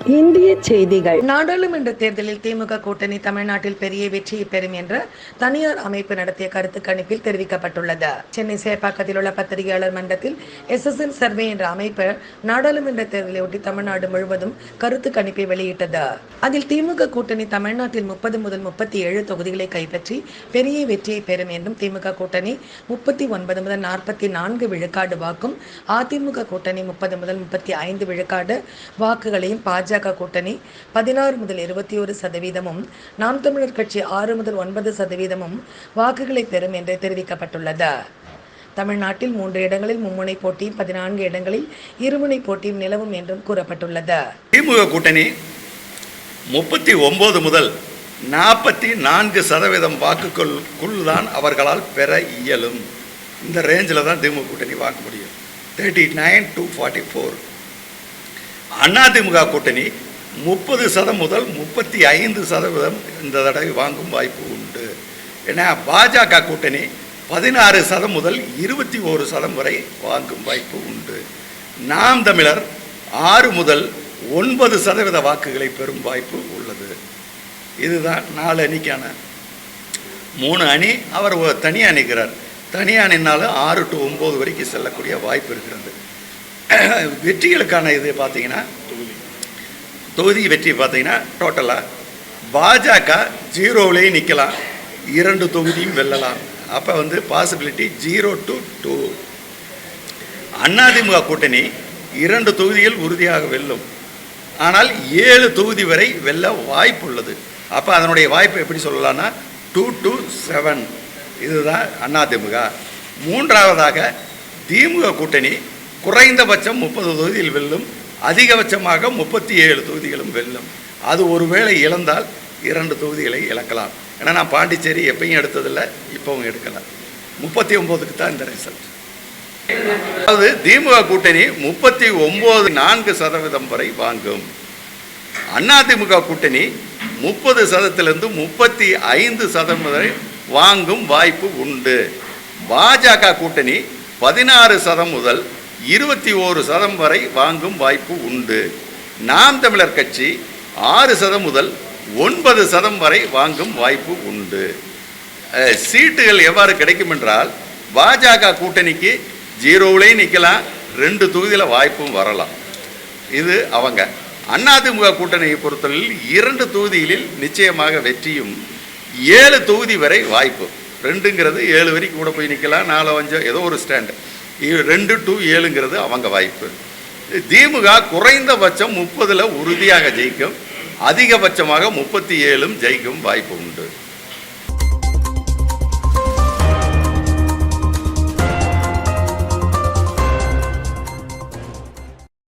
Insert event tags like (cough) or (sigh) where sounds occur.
இந்திய செய்திகள். நாடாளுமன்ற தேர்தலில் திமுக கூட்டணி தமிழ்நாட்டில் பெரிய வெற்றியை பெறும் என்று தனியார் அமைப்பு நடத்திய கருத்து கணிப்பில் தெரிவிக்கப்பட்டுள்ளது. சென்னை சேப்பாக்கத்தில் உள்ள பத்திரிகையாளர் மன்றத்தில் எஸ் எஸ் என் சர்வே என்ற அமைப்பு நாடாளுமன்ற தேர்தலையொட்டி தமிழ்நாடு முழுவதும் கருத்து கணிப்பை வெளியிட்டது. அதில் திமுக கூட்டணி தமிழ்நாட்டில் முப்பது முதல் முப்பத்தி ஏழு தொகுதிகளை கைப்பற்றி பெரிய வெற்றியை பெறும் என்றும் திமுக கூட்டணி முப்பத்தி ஒன்பது முதல் நாற்பத்தி நான்கு விழுக்காடு வாக்கும் அதிமுக கூட்டணி முப்பது முதல் முப்பத்தி ஐந்து விழுக்காடு வாக்குகளையும் பாஜக பாஜக கூட்டணி பதினாறு முதல் இருபத்தி ஒரு சதவீதமும் நாம் தமிழர் கட்சி ஆறு முதல் ஒன்பது சதவீதமும் வாக்குகளை பெறும் என்று தெரிவிக்கப்பட்டுள்ளது. தமிழ்நாட்டில் மூன்று இடங்களில் மும்முனை போட்டியும் பதினான்கு இடங்களில் இருமுனை போட்டியும் நிலவும் என்றும் கூறப்பட்டுள்ளது. திமுக கூட்டணி முப்பத்தி ஒன்பது முதல் நாற்பத்தி நான்கு சதவீதம் வாக்குகளுக்குள் தான் அவர்களால் பெற இயலும். இந்த ரேஞ்சில் தான் திமுக கூட்டணி வாங்க முடியும். Thirty nine to forty four AIADMK கூட்டணி முப்பது சதம் முதல் முப்பத்தி ஐந்து சதவீதம் இந்த தடவை வாங்கும் வாய்ப்பு உண்டு. ஏன்னா பாஜக கூட்டணி பதினாறு சதம் முதல் இருபத்தி ஓரு சதம் வரை வாங்கும் வாய்ப்பு உண்டு. நாம் தமிழர் ஆறு முதல் ஒன்பது சதவீத வாக்குகளை பெறும் வாய்ப்பு உள்ளது. இதுதான் நாலு அணிக்கான மூணு அணி. அவர் தனியாக நிற்கிறார். தனியாக நின்னாலும் ஆறு டு ஒம்பது வரைக்கும் செல்லக்கூடிய வாய்ப்பு இருக்கிறது. (coughs) வெற்றிகளுக்கான இது பார்த்தீங்கன்னா தொகுதி. வெற்றி பார்த்தீங்கன்னா டோட்டலாக பாஜக ஜீரோவிலேயே நிற்கலாம் இரண்டு தொகுதியும் வெல்லலாம். அப்போ வந்து possibility zero to two AIADMK கூட்டணி இரண்டு தொகுதிகள் உறுதியாக வெல்லும். ஆனால் ஏழு தொகுதி வரை வெல்ல வாய்ப்பு உள்ளது அப்போ அதனுடைய வாய்ப்பு எப்படி சொல்லலாம்னா டூ டு செவன் இதுதான் அதிமுக மூன்றாவதாக திமுக கூட்டணி குறைந்தபட்சம் முப்பது தொகுதியில் வெல்லும் அதிகபட்சமாக முப்பத்தி ஏழு தொகுதிகளும் வெல்லும். அது ஒருவேளை இழந்தால் இரண்டு தொகுதிகளை இழக்கலாம். ஏன்னா நான் பாண்டிச்சேரி எப்பயும் எடுத்ததில்லை இப்போவும் எடுக்கலை. முப்பத்தி ஒம்போதுக்கு தான் இந்த ரிசல்ட் அதாவது திமுக கூட்டணி முப்பத்தி ஒம்பது நான்கு சதவீதம் வரை வாங்கும். அதிமுக கூட்டணி முப்பது சதத்திலிருந்து முப்பத்தி ஐந்து சதம் வரை வாங்கும் வாய்ப்பு உண்டு. பாஜக கூட்டணி பதினாறு சதம் முதல் இருபத்தி ஓரு சதம் வரை வாங்கும் வாய்ப்பு உண்டு. நாம் தமிழர் கட்சி ஆறு சதம் முதல் ஒன்பது சதம் வரை வாங்கும் வாய்ப்பு உண்டு. சீட்டுகள் எவ்வாறு கிடைக்கும் என்றால் பாஜக கூட்டணிக்கு ஜீரோவிலையும் நிற்கலாம் ரெண்டு தொகுதியில் வாய்ப்பும் வரலாம். இது அவங்க. அதிமுக கூட்டணியை பொறுத்தவரையில் இரண்டு தொகுதிகளில் நிச்சயமாக வெற்றியும் ஏழு தொகுதி வரை வாய்ப்பு. ரெண்டுங்கிறது ஏழு வரைக்கும் கூட போய் நிற்கலாம் நாலு அஞ்சு ஏதோ ஒரு ஸ்டாண்டு. ரெண்டு டு ஏழுங்கிறது அவங்க வாய்ப்பு. திமுக குறைந்தபட்சம் முப்பதில் உறுதியாக ஜெயிக்கும் அதிகபட்சமாக முப்பத்தி ஏழும் ஜெயிக்கும் வாய்ப்பு உண்டு.